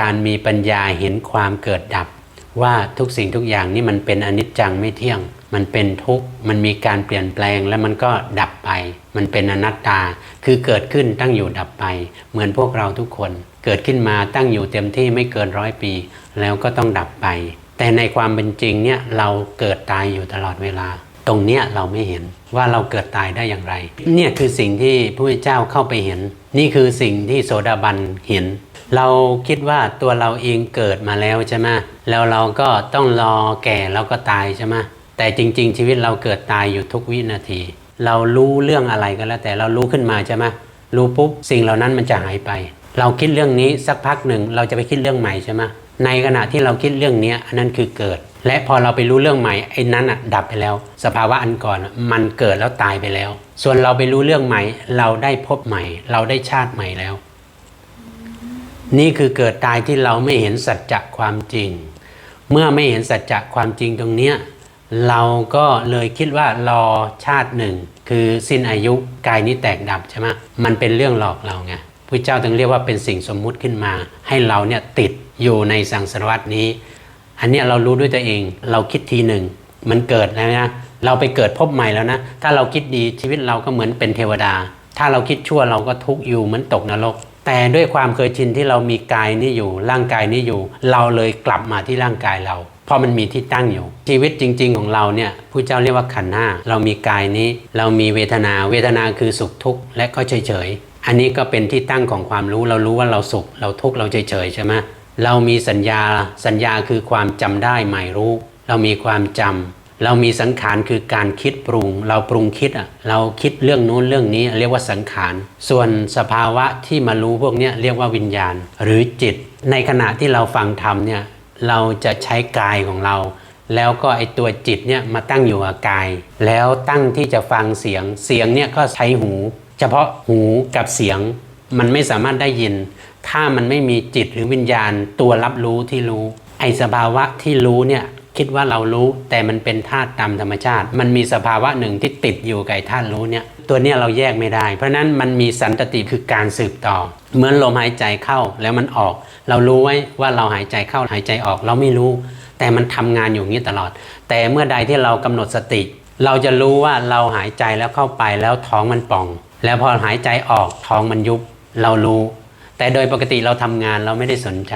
การมีปัญญาเห็นความเกิดดับ ว่าทุกสิ่งทุกอย่างนี่มันเป็นอนิจจังไม่เที่ยง มันเป็นทุกข์มันมีการเปลี่ยนแปลงแล้วมันก็ดับไป มันเป็นอนัตตา คือเกิดขึ้นตั้งอยู่ดับไป เหมือนพวกเราทุกคน เกิดขึ้นมาตั้งอยู่เต็มที่ไม่เกินร้อยปี แล้วก็ต้องดับไป แต่ในความเป็นจริงเนี่ยเราเกิดตายอยู่ตลอดเวลา ตรงเนี้ยเราไม่เห็นว่าเราเกิดตายได้อย่างไร เนี่ยคือสิ่งที่พระพุทธเจ้าเข้าไปเห็น นี่คือสิ่งที่โสดาบันเห็น เราคิดว่าตัวเราเองเกิดมาแล้วใช่ไหมแล้วเราก็ต้องรอแก่แล้วก็ตายใช่ไหมแต่จริง ๆ ชีวิตเราเกิดตายอยู่ทุกวินาที เรารู้เรื่องอะไรก็แล้ว แต่เรารู้ขึ้นมาใช่ไหมรู้ปุ๊บสิ่งเหล่านั้นมันจะหายไป เราคิดเรื่องนี้สักพักหนึ่งเราจะไปคิดเรื่องใหม่ใช่ไหมในขณะที่เราคิดเรื่องนี้อันนั้นคือเกิด และพอเราไปรู้เรื่องใหม่ไอ้นั้นอะดับไปแล้ว สภาวะอันก่อนมันเกิดแล้วตายไปแล้ว ส่วนเราไปรู้เรื่องใหม่ เราได้พบใหม่ เราได้ชาติใหม่แล้ว นี่คือเกิดตายที่เราไม่เห็นสัจจะความจริง เมื่อไม่เห็นสัจจะความจริงตรงเนี้ยเราก็เลยคิดว่ารอชาติหนึ่ง คือสิ้นอายุกายนี้แตกดับใช่ไหมมันเป็นเรื่องหลอกเราไงพระเจ้าถึงเรียกว่าเป็นสิ่งสมมุติขึ้นมา ให้เราเนี่ยติดอยู่ในสังสารวัตนี้ อันนี้เรารู้ด้วยตัวเอง เราคิดทีหนึ่ง มันเกิดแล้วนะเราไปเกิดพบใหม่แล้วนะ ถ้าเราคิดดีชีวิตเราก็เหมือนเป็นเทวดา ถ้าเราคิดชั่วเราก็ทุกข์อยู่เหมือนตกนรก แต่ด้วยความเคยชินที่เรามีกายนี้อยู่ร่างกายนี้อยู่ เราเลยกลับมาที่ร่างกายเราเพราะมันมีที่ตั้งอยู่ ชีวิตจริง ๆ ของเราเนี่ยผู้เจ้าเรียกว่าขันธ์ห้าเรามีกายนี้ เรามีเวทนาเวทนาคือสุขทุกข์และก็เฉยๆอันนี้ก็เป็นที่ตั้งของความรู้เรารู้ว่าเราสุข เราทุกข์เราเฉยๆใช่ไหมเรามีสัญญาสัญญาคือความจำได้หมายรู้ เรามีความจำ เรามีสังขารคือการคิดปรุง เราปรุงคิดอะเราคิดเรื่องนู้นเรื่องนี้ เรียกว่าสังขาร ส่วนสภาวะที่มารู้พวกนี้เรียกว่าวิญญาณ หรือจิต ในขณะที่เราฟังธรรมเนี่ยเราจะใช้กายของเรา แล้วก็ไอตัวจิตเนี่ยมาตั้งอยู่กับกาย แล้วตั้งที่จะฟังเสียงเสียงเนี่ยก็ใช้หู เฉพาะหูกับเสียงมันไม่สามารถได้ยิน ถ้ามันไม่มีจิตหรือวิญญาณตัวรับรู้ที่รู้ ไอสภาวะที่รู้เนี่ย คิดว่าเรารู้แต่มันเป็นธาตุตามธรรมชาติ มันมีสภาวะหนึ่งที่ติดอยู่กับธาตุรู้เนี่ยตัวเนี้ยเราแยกไม่ได้ เพราะนั้นมันมีสันตติคือการสืบต่อ เหมือนลมหายใจเข้าแล้วมันออก เรารู้ไว้ว่าเราหายใจเข้าหายใจออก เราไม่รู้ แต่มันทำงานอยู่อย่างนี้ตลอด แต่เมื่อใดที่เรากำหนดสติ เราจะรู้ว่าเราหายใจแล้วเข้าไปแล้วท้องมันป่อง แล้วพอหายใจออกท้องมันยุบ เรารู้ แต่โดยปกติเราทำงานเราไม่ได้สนใจ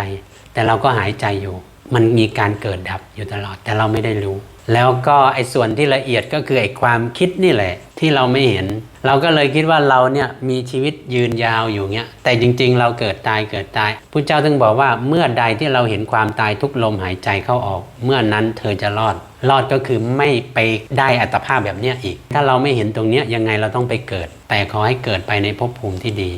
แต่เราก็หายใจอยู่ มันมีการเกิดดับอยู่ตลอดแต่เราไม่ได้รู้ แล้วก็ไอ้ส่วนที่ละเอียดก็คือไอ้ความคิดนี่แหละ ที่เราไม่เห็น เราก็เลยคิดว่าเราเนี่ยมีชีวิตยืนยาวอยู่เงี้ยแต่จริง ๆ เราเกิดตายเกิดตายพุทธเจ้าถึงบอกว่าเมื่อใดที่เราเห็นความตายทุกลมหายใจเข้าออก เมื่อนั้นเธอจะรอด รอดก็คือไม่ไปได้อัตภาพแบบเนี้ยอีก ถ้าเราไม่เห็นตรงเนี้ยยังไงเราต้องไปเกิด แต่ขอให้เกิดไปในภพภูมิที่ดี